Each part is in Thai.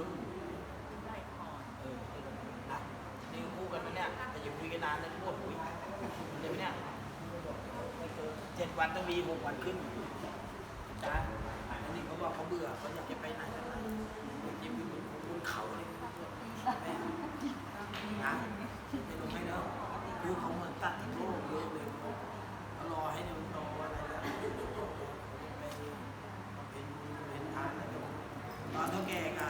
สู้เออนะนี่คู่กันไหมเนี่ยแต่อย่าคุยกันนานนะพวกคุยเดี๋ยวเนี่ยเจ็ดวันต้องมีหกวันขึ้นจ้าอันนี้เขาบอกเขาเบื่อเขาอยากจะไปไหนกันไหนยิ้มอยู่บนเขาเลยนะไปลงไม่เนาะคือเขาเหมือนตัดโลกเยอะเลยรอให้เดี๋ยรออะไรแล้วไปเป็นเป็นทางอะไรตอนเท่าแก่กัน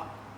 아.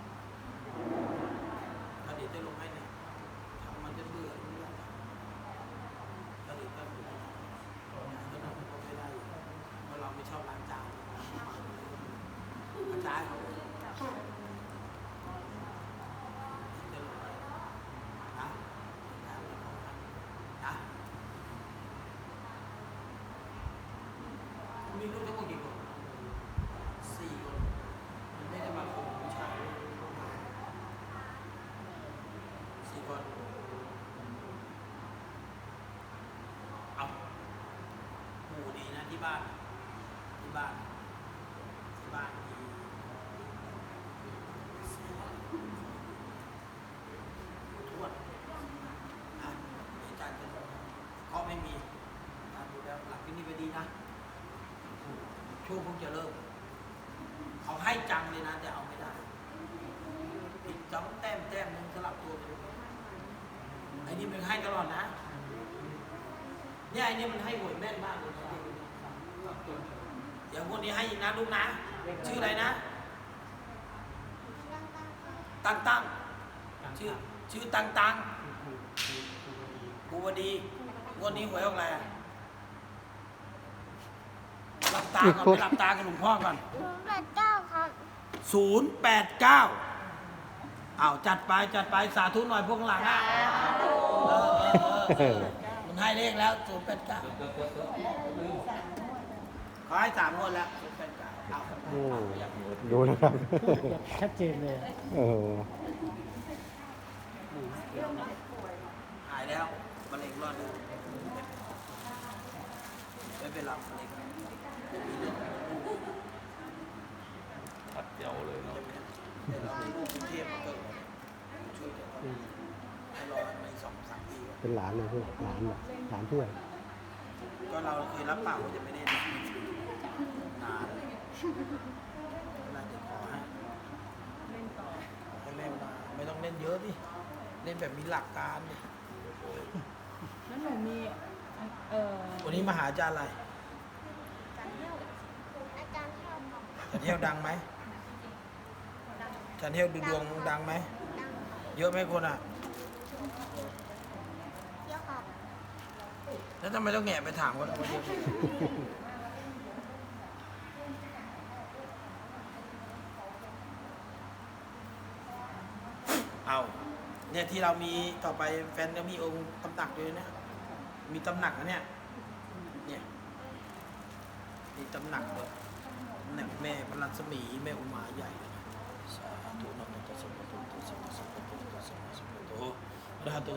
เพิ่งจะเริ่มเขาให้จังเลยนะ แต่เอาไม่ได้ ผิดจ้องแต้มแต้มนึงสลับตัวไปไอ้นี่มันให้ตลอดนะ เนี่ยไอ้นี่มันให้หวยแม่นมากเลยนะเดี๋ยวพวกนี้ให้อีกนะลูกนะ ชื่ออะไรนะ ตังตังชื่อชื่อตังตังกูวดีวันนี้หวยออกอะไรอะาก่อนไปหลับตากับหลวงพ่อก่อนศูนย์แปดเก้าครับศูนย์แปดเก้าเอาจัดไปจัดไปสาธุหน่อยพวกหลังอะเออเเออมันให้เลขแล้วศูนย์แปดเก้าขอให้สามงวดแล้วดูนะครับ ชัดเจนเลยโอ้หายแล้วมะเร็งรอดแไม่เป็นไรมะเร็ง เป็นหลานเลยเพื่อนหลานเหลานเพื่อนก็เราเคยรับปากว่าจะไม่เล่นนานเลาจะขอให้ก็เล่นมาไม่ต้องเล่นเยอะดิ เล่นแบบมีหลักการดิแล้วหนูมีเอ่อวันนี้มาหาอาจารย์อะไรอาจารย์เที่ยวดังไหม จันเทลดูดวงดังไหม เยอะไหมคนอะ เยอะครัแล้วทำไมต้องแงะไปถามคนอะเอาเนี่ยที่เรามีต่อไปแฟนก็มีองค์ตำหนักด้วยนะ มีตำหนักนะเนี่ย เนี่ยมีตำหนักเลยหนักแม่พลันสมีแม่อุมาใหญ่ rahatu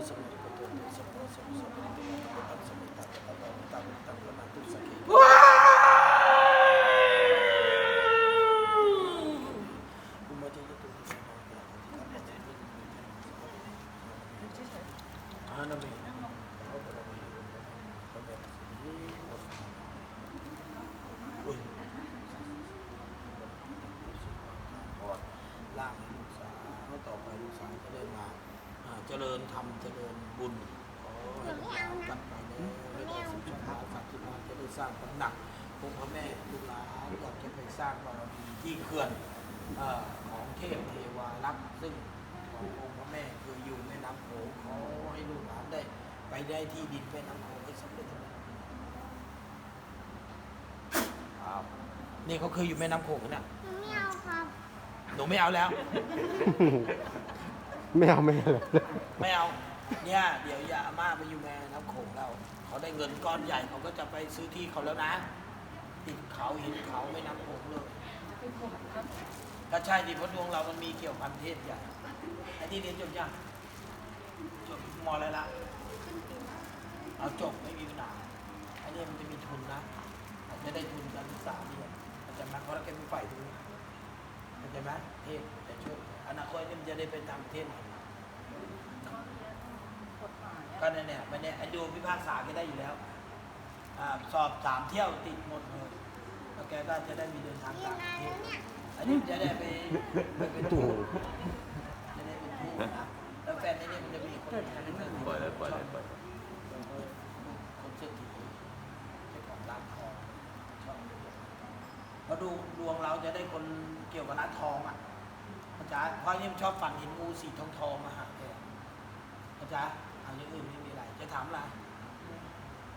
Nah, ini usaha, ini tau baru usaha, ini mah. เจริญธรรมเจริญบุญขอให้ลูกสาวกลับไปแล้วไม่ได้สุขภาพสักดิ์สิทธิ์จะได้สร้างตำหนักองค์พระแม่ลูกหลานอยากจะไปสร้างบารมีที่เขื่อนเอ่อของเทพเทวารักษ์ซึ่งขององค์พระแม่คืออยู่แม่น้ำโขงขอให้ลูกหลานได้ ไปได้ที่ดินแม่น้ำโขงให้สำเร็จครับนี่เขาเคยอยู่แม่น้ำโขงนะหนูไม่เอาครับหนูไม่เอาแล้ว ไม่เอาไม่เอาเลยไม่เอาเนี่ยเดี๋ยวอย่าอาม่าไปอยู่แม่น้ำโขงเราเขาได้เงินก้อนใหญ่เขาก็จะไปซื้อที่เขาแล้วนะ ติดเขาหินเขาแม่น้ำโขงเลยก็ใช่ดิเพราะดวงเรามันมีเกี่ยวพันเทศอย่างไอ้ที่เรียนจบยังจบมอะไรละเอาจบไม่มีปัญหาไอ้นี่มันจะมีทุนนะอาจจะได้ทุนการศึกษาเนี่ยอาจจะมาเพราะเราแกมีฝ่ายทุนเข้าใจไหมเทศจะช่วย อนาคตเนี่ยมันจะได้ไปทำเทศหน่อยกฎหมายก็เนี่ยเนี่ยมันเนี่ยไอ้ดูพิพากษาแกได้อยู่แล้วอ่าสอบสามเที่ยวติดหมดเลยแล้วแกก็จะได้มีเดินทางเรียต่านงประนานเทแล้วเนี่ยศอันนี้มันจะได้ไปไปเป็นทูตจะได้เป็นทูตนะแล้วแฟนในนี้มันจะมีคนไทยในเมืองปล่อยเลยปล่อยเลยปล่อยเลยคนเศรษฐีเจ้าของร้านทองชอบเพราะดูดวงเราจะได้คนเกี่ยวกับร้านทองอะอา จารย์เพราะนี่มันชอบฝันเห็นงูสีทองทองๆมาหาแกอาจารย์เอาอย่างอื่นไม่มีอะไร จะถามอะไร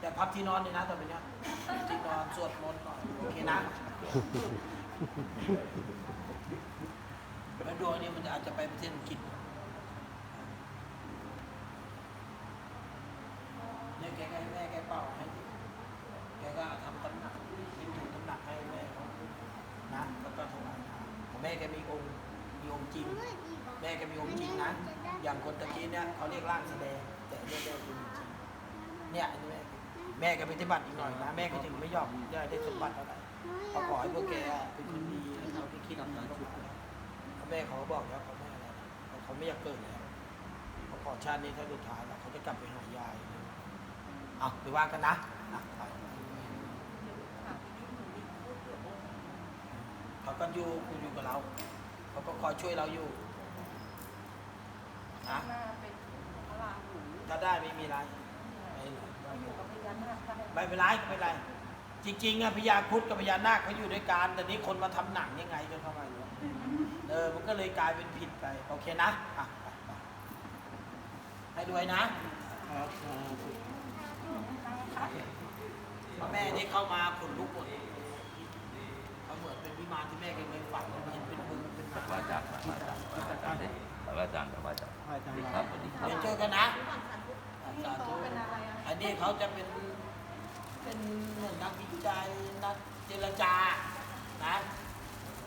แต่พับที่นอนนี่นะตอนนี้ที่นอนสวดมนต์ก่อนโอเคนะแล้วดวงนี้มันจะอาจจะไปประเทศอังกฤษเนี่ยแกก็ให้แม่แกเป่าให้ดิแกก็ทำตำหนักยิ้มถูตำหนักให้แม่เขานะแล้วก็ถวายทานแม่แกมีองค์มีองค์จริง เมื่อดีบอก แม่แกมีองค์จริงนะ อย่างค นะกี้เนี่ยเขาเรียกร่างแสดงแต่เรียกได้เป็นจริงเนี่ยอันนี้แม่แม่แกปฏิบัติอีกหน่อยนะแม่ก็ถึงไม่ยอมได้ได้สมบัติอะไรเขาขอให้พวกแกเป็นคนดีแล้เขาที่คิดทำนั้นออกมาแม่เขาบอกแล้วเขาไม่อะไรเขาไม่อยากเกิดแล้วเขาขอชาตินี้ถ้าสุดท้ายแล้วเขาจะกลับไปหายายเอาไปว่ากันนะเขาก็อยู่อยู่กับเรา เขาก็คอยช่วยเราอยู่นะ ถ้าได้ไม่มีไรไม่อยู่กับพญานาคได้ไม่เป็นไรไม่เป็นไร จริงๆอะพญาครุดกับพญานาคเขาอยู่ด้วยกันแต่นี้คนมาทำหนังยังไงก็เข้ามาอยู่เออมันก็เลยกลายเป็นผิดไป โอเคนะอะไปๆให้ด้วยนะพอแม่นี่เข้ามาขนลุกหมดเขาเหมือนเป็นวิมานที่แม่เคยฝันเห็นเป็นมือเป็นหสักมาว่าจากสักว่าจากสั กว่าจากสักว่าจากสักว่าจากสวัสดีครับสวัสดีครับเดี๋ยวเจอกันนะสาธุเป็นอะไรอะอันนี้เขาจะเป็นเป็นเหมือนนักวิจัยนักเจรจา นะ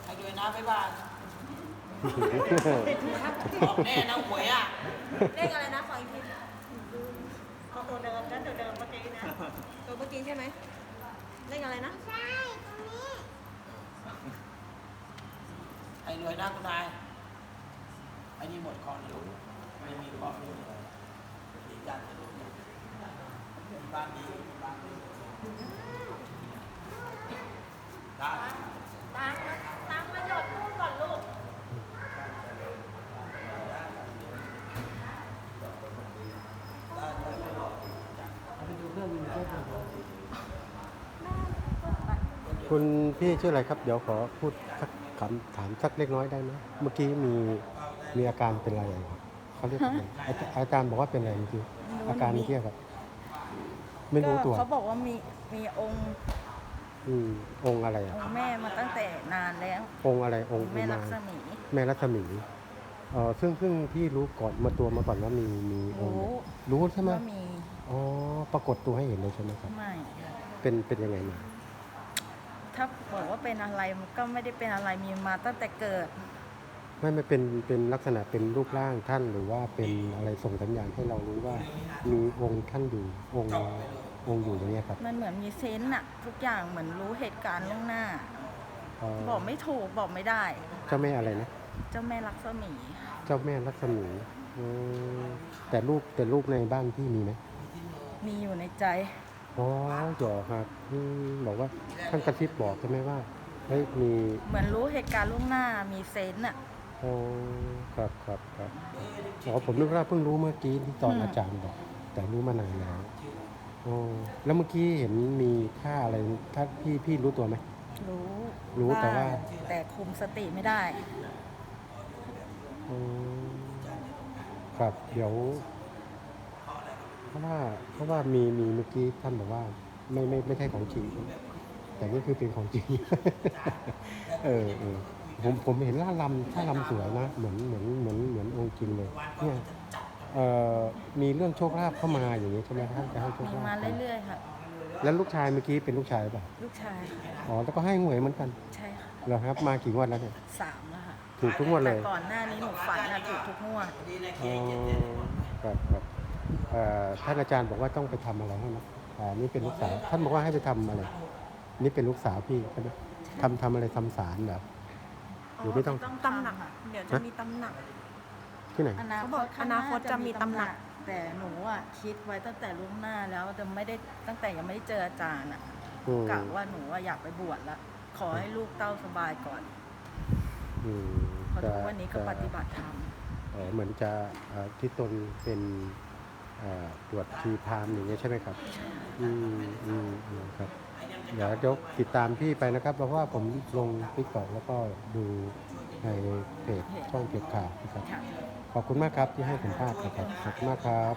ให้ด้วยนะบ๊ายบายบอกแน่นะหวยอะเลขอะไรนะขออีกทีเอาตัวเดิมนะตัวเดิมเมื่อกี้นะตัวเมื่อกี้ใช่ไหมเลขอะไรนะใช่ตรงนี้ให้รวยนะคุณนายไอ้นี่หมดคอเลยไม่มีคอไม่มีอะไรดีจังจะดูบ้านนี้บ้านนี้ได้ตังตังมาหยดลูกก่อนลูกคุณพี่ชื่ออะไรครับ เดี๋ยวขอพูดสักคำถามสักเล็กน้อยได้ไหมเมื่อกี้มี มีอาการเป็นอะไรครับเขาเรียกอะไรอาจอาจารย์บอกว่าเป็นอะไรเมื่อกี้อาการเมื่อกี้ครับ ไม่รู้ตัว ก็เขาบอกว่ามีมีองค์อืมองค์อะไรออะงค์แม่มาตั้งแต่นานแล้ว องค์อะไรองค์แม่อุลัมากษมีแม่รัศมีเออซึ่งซึ่งพี่รู้ก่อนมาตัวมาก่อนว่ามีมีองค์รู้ รู้ใช่ไหมว่ามีอ๋อปรากฏตัวให้เห็นเลยใช่ไหมครับ ไม่ เป็นเป็นยังไงมาถ้าบอกว่าเป็นอะไรมันก็ไม่ได้เป็นอะไรมีมาตั้งแต่เกิด ไม่ไม่เป็นเป็นลักษณะเป็นรูปร่างท่านหรือว่าเป็นอะไรส่งสัญญาณให้เรารู้ว่ามีองค์ท่านอยู่องค์องค์อยู่อย่างเงี้ยครับมันเหมือนมีเซนส์อะทุกอย่างเหมือนรู้เหตุการณ์ล่วงหน้า เอ่อบอกไม่ถูกบอกไม่ได้ เจ้าแม่อะไรนะเจ้าแม่ลักษมีเจ้าแม่รัศมีอืมแต่รูปแต่รูปในบ้านพี่มีไหมมีอยู่ในใจ อ๋อหยอครับอืมบอกว่าท่านกระซิบบอกใช่ไหมว่าเฮ้ยมีเหมือนรู้เหตุการณ์ล่วงหน้ามีเซนส์อะ โอ๋อครับครับครับอ๋อผมนึกว่าเพิ่งรู้เมื่อกี้ที่ตอนอืม อาจารย์บอก แต่รู้มานานแล้วโอ๋อแล้วเมื่อกี้เห็นมีท่าอะไรท่าพี่พี่รู้ตัวไหม รู้รู้แต่ว่า แต่คุมสติไม่ได้ อืมครับเดี๋ยว เพราะว่าเพราะว่ามีมีเมื่อกี้ท่านบอกว่า ไม่ไม่ไม่ใช่ของจริงแต่นี่คือเป็นของจริง เออเออ ผมผมเห็นล่าลำท่าลำสวยนะเหมือนเหมือนเหมือนเหมือนองค์จริงเลยเนี่ยเอ่อมีเรื่องโชคลาภเข้ามาอย่างนี้ใช่ไหมท่านจะให้โชคมีลาภมาเรื่อยๆค่ะ แล้วลูกชายเมื่อกี้เป็นลูกชายหรือเปล่าลูกชายค่ะอ๋อแล้วก็ให้หวยเหมือนกันใช่ค่ะเหรอครับมากี่งวดแล้วเนี่ยสามแล้วค่ะถูกทุกงวดเลยแต่ก่อนหน้านี้หนูฝันนะถูกทุกงวดดีนะเคอ๋อเจ็ดเจ็ดครับครับเอ่อท่านอาจารย์บอกว่าต้องไปทำอะไรให้นะอ่านี่เป็นลูกสาวท่านบอกว่าให้ไปทำอะไร นี่เป็นลูกสาวพี่ใช่ไหมทำทำอะไรทำสารเหรอ หรือไม่ต้อง ตำหนัก เดี๋ยวจะมีตำหนัก ที่ไหน อนาเขาคบอกตข้งหอนาคตจะมีตำหนัก แต่หนูอะคิดไว้ตั้งแต่ล่วงหน้าแล้วแต่ไม่ได้ตั้งแต่ยังไม่ได้เจออาจารย์อะอืมกะว่าหนูอะอยากไปบวชละขอให้ลูกเต้าสบายก่อนอืมเพราะจะทุกวันนี้ก็ปฏิบัติธรรมเอ่อเหมือนจะเอ่อที่ตนเป็นเอ่อตรวจชีพรามอย่างเงี้ยใช่ไหมครับ อืมอืมอืมครับ เดี๋ยวเดี๋ยวติดตามพี่ไปนะครับ เพราะว่าผมลงติ๊กต็อกแล้วก็ดูในเพจช่องเพจข่าวนะครับค่ะขอบคุณมากครับที่ให้สัมภาษณ์นะครับ ขอบคุณมากครับ